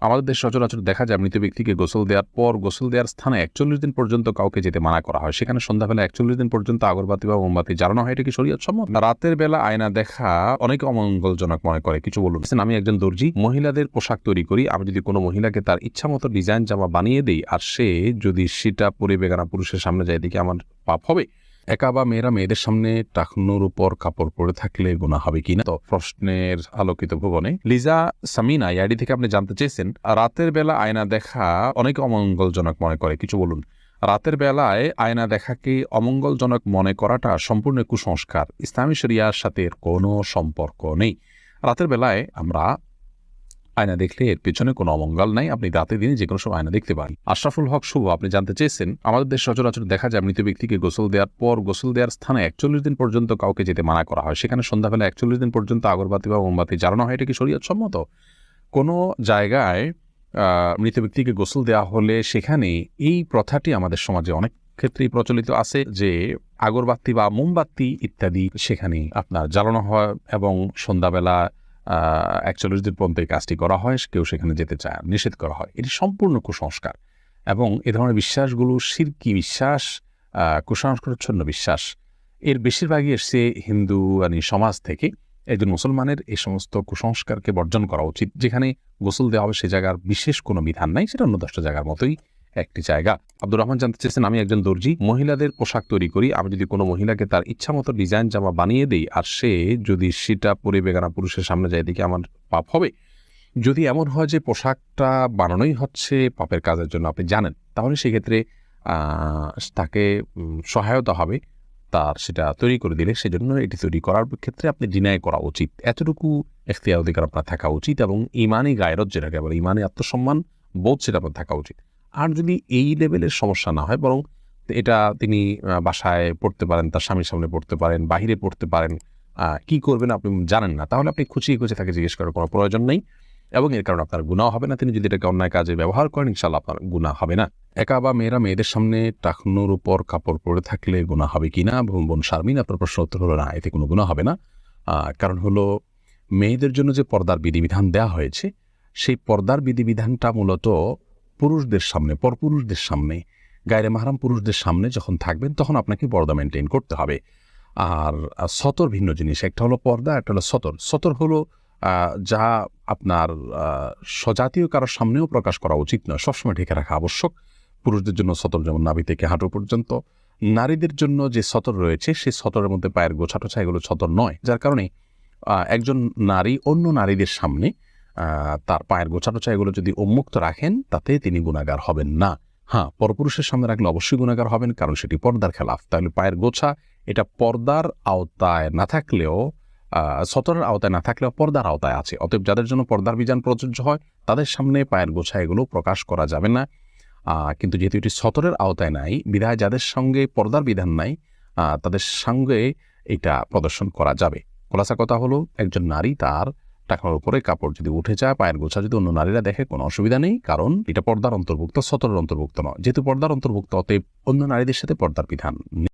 আমাদের দেশ সচরাচর দেখা যায় মৃত ব্যক্তিকে গোসল দেওয়ার পর গোসল দেওয়ার স্থানে একচল্লিশ দিন পর্যন্ত কাউকে যেতে মানা করা হয়। সেখানে সন্ধ্যাবেলা একচল্লিশ দিন পর্যন্ত আগরবাতি বা মোমবাতি জ্বালানো হয়। এটা কি শরীয়ত সম্মত? রাতের বেলা আয়না দেখা অনেক অমঙ্গলজনক মনে করে। কিছু বলুন। আমি একজন দর্জি। মহিলাদের পোশাক তৈরি করি। আমি যদি কোনো মহিলাকে তার ইচ্ছা মতো ডিজাইন জামা বানিয়ে দিই আর সে যদি সেটা পরে বেগানা পুরুষের সামনে যায় দেখি আমার পাপ হবে? একা বা মেয়েরা মেয়েদের সামনে টাকনুর উপর কাপড় পরে থাকলে গুণা হবে কিনা তো প্রশ্নের আলোকিত ভুবনে লিজা সামিনা ইয়াডি থেকে আপনি জানতে চেয়েছেন, রাতের বেলা আয়না দেখা অনেকে অমঙ্গলজনক মনে করে। কিছু বলুন। রাতের বেলায় আয়না দেখাকে অমঙ্গলজনক মনে করাটা সম্পূর্ণ কুসংস্কার? ইসলামী শরিয়ার সাথে কোনো সম্পর্ক নেই। রাতের বেলায় আমরা আয়না দেখলে এর পেছনে কোনো অমঙ্গল নাই। আপনি রাতে দিনে যে কোনো সময় আয়না দেখতে পারেন। আশরাফুল হক শুভ, আপনি জানতে চেয়েছেন, আমাদের দেশ সচরাচর দেখা যায় মৃত ব্যক্তিকে গোসল দেওয়ার পর গোসল দেওয়ার স্থানে একচল্লিশ দিন পর্যন্ত কাউকে যেতে মানা করা হয়। সেখানে সন্ধ্যাবেলা একচল্লিশ দিন পর্যন্ত আগরবাতি বা মোমবাতি জ্বালানো হয়। এটা কি শরীয়ত সম্মত? কোনো জায়গায় মৃত ব্যক্তিকে গোসল দেওয়া হলে সেখানে এই প্রথাটি আমাদের সমাজে অনেক ক্ষেত্রেই প্রচলিত আছে যে আগরবাতি বা মোমবাতি ইত্যাদি সেখানে আপনার জ্বালানো হয় এবং সন্ধ্যাবেলা একচল্লিশ দিন পর্যন্ত এই কাজটি করা হয়, কেউ সেখানে যেতে চায়, নিষেধ করা হয়। এটি সম্পূর্ণ কুসংস্কার এবং এ ধরনের বিশ্বাসগুলো সিরকি বিশ্বাস কুসংস্কারচ্ছন্ন বিশ্বাস। এর বেশিরভাগই এসছে হিন্দু আনি সমাজ থেকে। একজন মুসলমানের এই সমস্ত কুসংস্কারকে বর্জন করা উচিত। যেখানে গোসল দেওয়া হবে সে জায়গার বিশেষ কোনো বিধান নাই, সেটা অন্য দশটা জায়গার মতোই। একটি জায়গা। আব্দুর রহমান জানতে চেয়েছেন, আমি একজন দর্জি, মহিলাদের পোশাক তৈরি করি। আমি যদি কোনো মহিলাকে তার ইচ্ছা মতো ডিজাইন জামা বানিয়ে দিই আর সে যদি সেটা পরে বেগানা পুরুষের সামনে যায় দেখি আমার পাপ হবে। যদি এমন হয় যে পোশাকটা বানানোই হচ্ছে পাপের কাজের জন্য, আপনি জানেন, তাহলে সেক্ষেত্রে তাকে সহায়তা হবে তার সেটা তৈরি করে দিলে সেজন্য এটি তৈরি করার ক্ষেত্রে আপনি ডিনাই করা উচিত। এতটুকু এখতিয়ার অধিকার আপনার থাকা উচিত এবং ইমানই গায়রত, যেটাকে আবার ইমানই আত্মসম্মান বোধ, সেটা আপনার থাকা উচিত। আর যদি এই লেভেলের সমস্যা না হয়, বরং এটা তিনি বাসায় পড়তে পারেন, তার স্বামীর সামনে পড়তে পারেন, বাহিরে পড়তে পারেন কি করবেন আপনি জানেন না। তাহলে আপনি খুঁচিয়ে খুঁজে তাকে জিজ্ঞেস করার কোনো প্রয়োজন নেই এবং এর কারণে আপনার গুণাও হবে না। তিনি যদি এটাকে অন্যায় কাজে ব্যবহার করেন ইনশাল্লাহ আপনার গুণা হবে না। একা বা মেয়েরা মেয়েদের সামনে টাকনুর উপর কাপড় পরে থাকলে গুণা হবে কিনা বোন বোন, শারমিন, আপনার প্রশ্ন উত্তর হলো না, এতে কোনো গুণা হবে না। কারণ হলো মেয়েদের জন্য যে পর্দার বিধিবিধান দেওয়া হয়েছে, সেই পর্দার বিধিবিধানটা মূলত পুরুষদের সামনে পরপুরুষদের সামনে গায়রে মাহারাম পুরুষদের সামনে যখন থাকবেন তখন আপনাকে পর্দা মেনটেন করতে হবে। আর সতর ভিন্ন জিনিস একটা হলো পর্দা একটা হলো সতর। সতর হলো যা আপনার আহ, স্বজাতীয় কারোর সামনেও প্রকাশ করা উচিত নয়। সবসময় ঢেকে রাখা আবশ্যক। পুরুষদের জন্য সতর যেমন নাভি থেকে হাঁটু পর্যন্ত নারীদের জন্য যে সতর রয়েছে সেই সতরের মধ্যে পায়ের গোছা টোছা এগুলো সতর নয়। যার কারণে একজন নারী অন্য নারীদের সামনে তার পায়ের গোছা টোছা এগুলো যদি উন্মুক্ত রাখেন তাতে তিনি গুণাগার হবেন না। হ্যাঁ পরপুরুষের সামনে রাখলে অবশ্যই গুণাগার হবেন, কারণ সেটি পর্দার খেলাফ। তাহলে পায়ের গোছা, এটা পর্দার আওতায় না থাকলেও সতরের আওতায় না থাকলেও পর্দার আওতায় আছে। অতএব যাদের জন্য পর্দার বিধান প্রযোজ্য হয়, তাদের সামনে পায়ের গোছা এগুলো প্রকাশ করা যাবে না। কিন্তু যেহেতু এটি সতরের আওতায় নাই, বিধায় যাদের সঙ্গে পর্দার বিধান নাই তাদের সঙ্গে এটা প্রদর্শন করা যাবে। খোলাসা কথা হলো, একজন নারী তার টাকার উপরে কাপড় যদি উঠে যায়, পায়ের গোছা যদি অন্য নারীরা দেখে, কোনো অসুবিধা নেই, কারণ এটা পর্দার অন্তর্ভুক্ত, সতরের অন্তর্ভুক্ত নয় যেহেতু পর্দার অন্তর্ভুক্ত, অতএব অন্য নারীদের সাথে পর্দার বিধান।